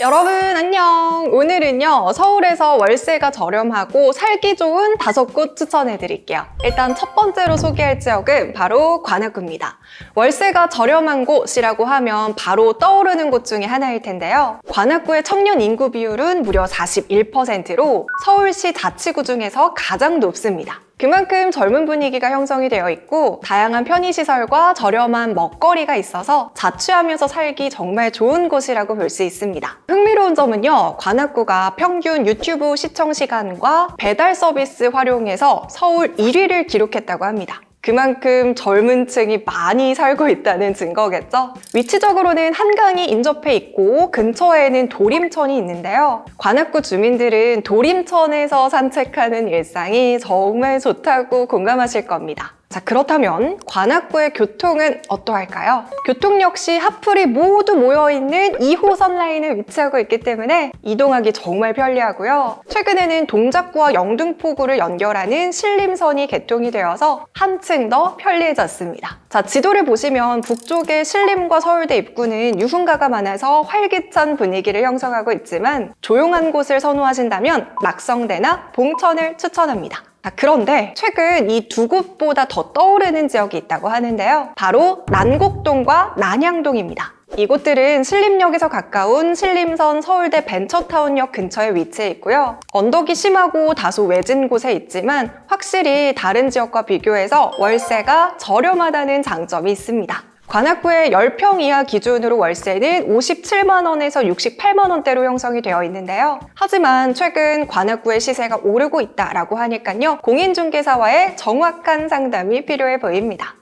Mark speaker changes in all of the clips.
Speaker 1: 여러분 안녕! 오늘은요 서울에서 월세가 저렴하고 살기 좋은 다섯 곳 추천해 드릴게요. 일단 첫 번째로 소개할 지역은 바로 관악구입니다. 월세가 저렴한 곳이라고 하면 바로 떠오르는 곳 중에 하나일 텐데요. 관악구의 청년 인구 비율은 무려 41%로 서울시 자치구 중에서 가장 높습니다. 그만큼 젊은 분위기가 형성이 되어 있고 다양한 편의시설과 저렴한 먹거리가 있어서 자취하면서 살기 정말 좋은 곳이라고 볼 수 있습니다. 흥미로운 점은요, 관악구가 평균 유튜브 시청 시간과 배달 서비스 활용해서 서울 1위를 기록했다고 합니다. 그만큼 젊은 층이 많이 살고 있다는 증거겠죠? 위치적으로는 한강이 인접해 있고 근처에는 도림천이 있는데요. 관악구 주민들은 도림천에서 산책하는 일상이 정말 좋다고 공감하실 겁니다. 자, 그렇다면 관악구의 교통은 어떠할까요? 교통 역시 하플이 모두 모여있는 2호선 라인에 위치하고 있기 때문에 이동하기 정말 편리하고요. 최근에는 동작구와 영등포구를 연결하는 신림선이 개통이 되어서 한층 더 편리해졌습니다. 자, 지도를 보시면 북쪽의 신림과 서울대 입구는 유흥가가 많아서 활기찬 분위기를 형성하고 있지만 조용한 곳을 선호하신다면 낙성대나 봉천을 추천합니다. 자, 그런데 최근 이 두 곳보다 더 떠오르는 지역이 있다고 하는데요. 바로 난곡동과 난양동입니다. 이곳들은 신림역에서 가까운 신림선 서울대 벤처타운역 근처에 위치해 있고요. 언덕이 심하고 다소 외진 곳에 있지만 확실히 다른 지역과 비교해서 월세가 저렴하다는 장점이 있습니다. 관악구의 10평 이하 기준으로 월세는 57만 원에서 68만 원대로 형성이 되어 있는데요. 하지만 최근 관악구의 시세가 오르고 있다라고 하니까요. 공인중개사와의 정확한 상담이 필요해 보입니다.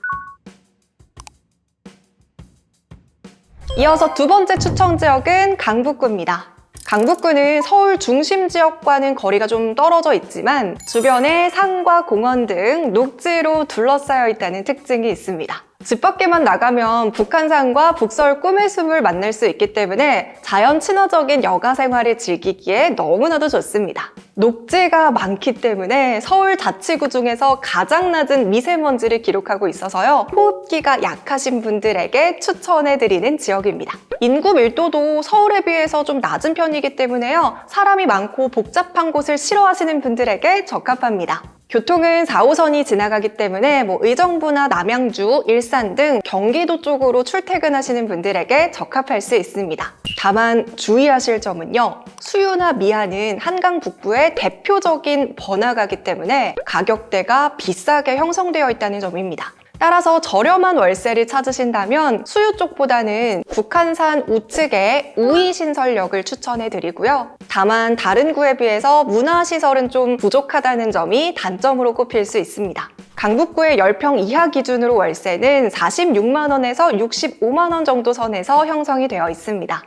Speaker 1: 이어서 두 번째 추천 지역은 강북구입니다. 강북구는 서울 중심 지역과는 거리가 좀 떨어져 있지만 주변에 산과 공원 등 녹지로 둘러싸여 있다는 특징이 있습니다. 집 밖에만 나가면 북한산과 북서울 꿈의 숲을 만날 수 있기 때문에 자연 친화적인 여가 생활을 즐기기에 너무나도 좋습니다. 녹지가 많기 때문에 서울 자치구 중에서 가장 낮은 미세먼지를 기록하고 있어서요. 호흡기가 약하신 분들에게 추천해드리는 지역입니다. 인구 밀도도 서울에 비해서 좀 낮은 편이기 때문에요. 사람이 많고 복잡한 곳을 싫어하시는 분들에게 적합합니다. 교통은 4호선이 지나가기 때문에 뭐 의정부나 남양주, 일산 등 경기도 쪽으로 출퇴근하시는 분들에게 적합할 수 있습니다. 다만 주의하실 점은요. 수유나 미아는 한강 북부의 대표적인 번화가기 때문에 가격대가 비싸게 형성되어 있다는 점입니다. 따라서 저렴한 월세를 찾으신다면 수유 쪽보다는 북한산 우측의 우이신설역을 추천해 드리고요. 다만 다른 구에 비해서 문화시설은 좀 부족하다는 점이 단점으로 꼽힐 수 있습니다. 강북구의 10평 이하 기준으로 월세는 46만원에서 65만원 정도 선에서 형성이 되어 있습니다.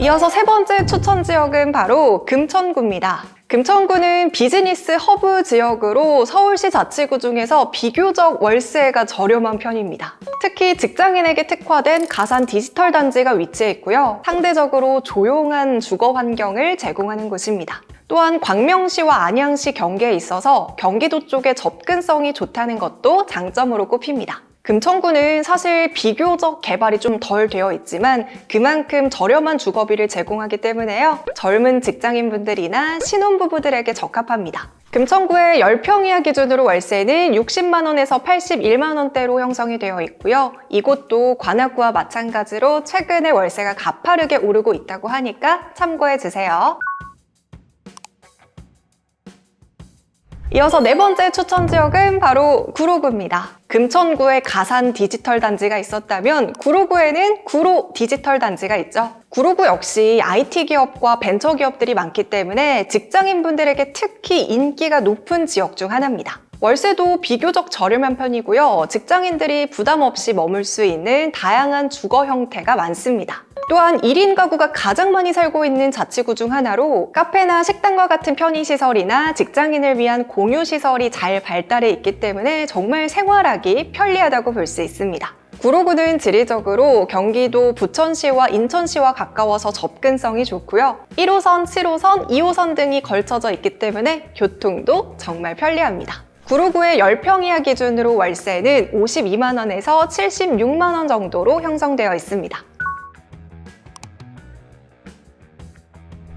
Speaker 1: 이어서 세 번째 추천 지역은 바로 금천구입니다. 금천구는 비즈니스 허브 지역으로 서울시 자치구 중에서 비교적 월세가 저렴한 편입니다. 특히 직장인에게 특화된 가산 디지털 단지가 위치해 있고요. 상대적으로 조용한 주거 환경을 제공하는 곳입니다. 또한 광명시와 안양시 경계에 있어서 경기도 쪽에 접근성이 좋다는 것도 장점으로 꼽힙니다. 금천구는 사실 비교적 개발이 좀 덜 되어 있지만 그만큼 저렴한 주거비를 제공하기 때문에요. 젊은 직장인분들이나 신혼부부들에게 적합합니다. 금천구의 10평 이하 기준으로 월세는 60만원에서 81만원대로 형성이 되어 있고요. 이곳도 관악구와 마찬가지로 최근에 월세가 가파르게 오르고 있다고 하니까 참고해 주세요. 이어서 네 번째 추천 지역은 바로 구로구입니다. 금천구에 가산 디지털 단지가 있었다면 구로구에는 구로 디지털 단지가 있죠. 구로구 역시 IT 기업과 벤처 기업들이 많기 때문에 직장인 분들에게 특히 인기가 높은 지역 중 하나입니다. 월세도 비교적 저렴한 편이고요. 직장인들이 부담 없이 머물 수 있는 다양한 주거 형태가 많습니다. 또한 1인 가구가 가장 많이 살고 있는 자치구 중 하나로 카페나 식당과 같은 편의시설이나 직장인을 위한 공유시설이 잘 발달해 있기 때문에 정말 생활하기 편리하다고 볼 수 있습니다. 구로구는 지리적으로 경기도 부천시와 인천시와 가까워서 접근성이 좋고요. 1호선, 7호선, 2호선 등이 걸쳐져 있기 때문에 교통도 정말 편리합니다. 구로구의 10평 이하 기준으로 월세는 52만 원에서 76만 원 정도로 형성되어 있습니다.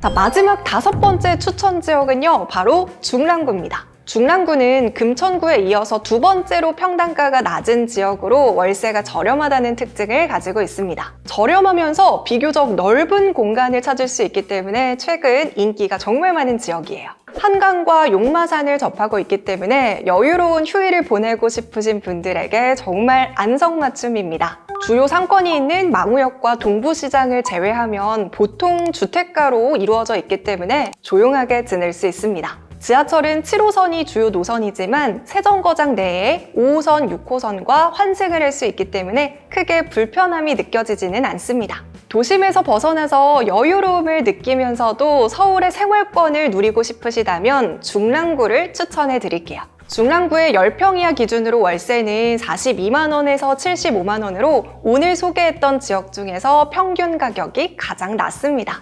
Speaker 1: 자, 마지막 다섯 번째 추천 지역은요, 바로 중랑구입니다. 중랑구는 금천구에 이어서 두 번째로 평당가가 낮은 지역으로 월세가 저렴하다는 특징을 가지고 있습니다. 저렴하면서 비교적 넓은 공간을 찾을 수 있기 때문에 최근 인기가 정말 많은 지역이에요. 한강과 용마산을 접하고 있기 때문에 여유로운 휴일을 보내고 싶으신 분들에게 정말 안성맞춤입니다. 주요 상권이 있는 망우역과 동부시장을 제외하면 보통 주택가로 이루어져 있기 때문에 조용하게 지낼 수 있습니다. 지하철은 7호선이 주요 노선이지만 세정거장 내에 5호선, 6호선과 환승을 할 수 있기 때문에 크게 불편함이 느껴지지는 않습니다. 도심에서 벗어나서 여유로움을 느끼면서도 서울의 생활권을 누리고 싶으시다면 중랑구를 추천해 드릴게요. 중랑구의 10평 이하 기준으로 월세는 42만원에서 75만원으로 오늘 소개했던 지역 중에서 평균 가격이 가장 낮습니다.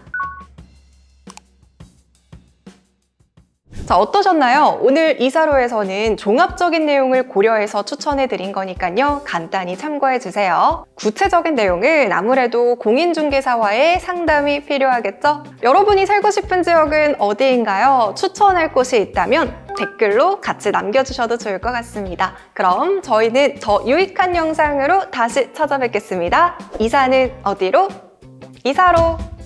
Speaker 1: 자, 어떠셨나요? 오늘 이사로에서는 종합적인 내용을 고려해서 추천해 드린 거니까요. 간단히 참고해 주세요. 구체적인 내용은 아무래도 공인중개사와의 상담이 필요하겠죠? 여러분이 살고 싶은 지역은 어디인가요? 추천할 곳이 있다면 댓글로 같이 남겨주셔도 좋을 것 같습니다. 그럼 저희는 더 유익한 영상으로 다시 찾아뵙겠습니다. 이사는 어디로? 이사로!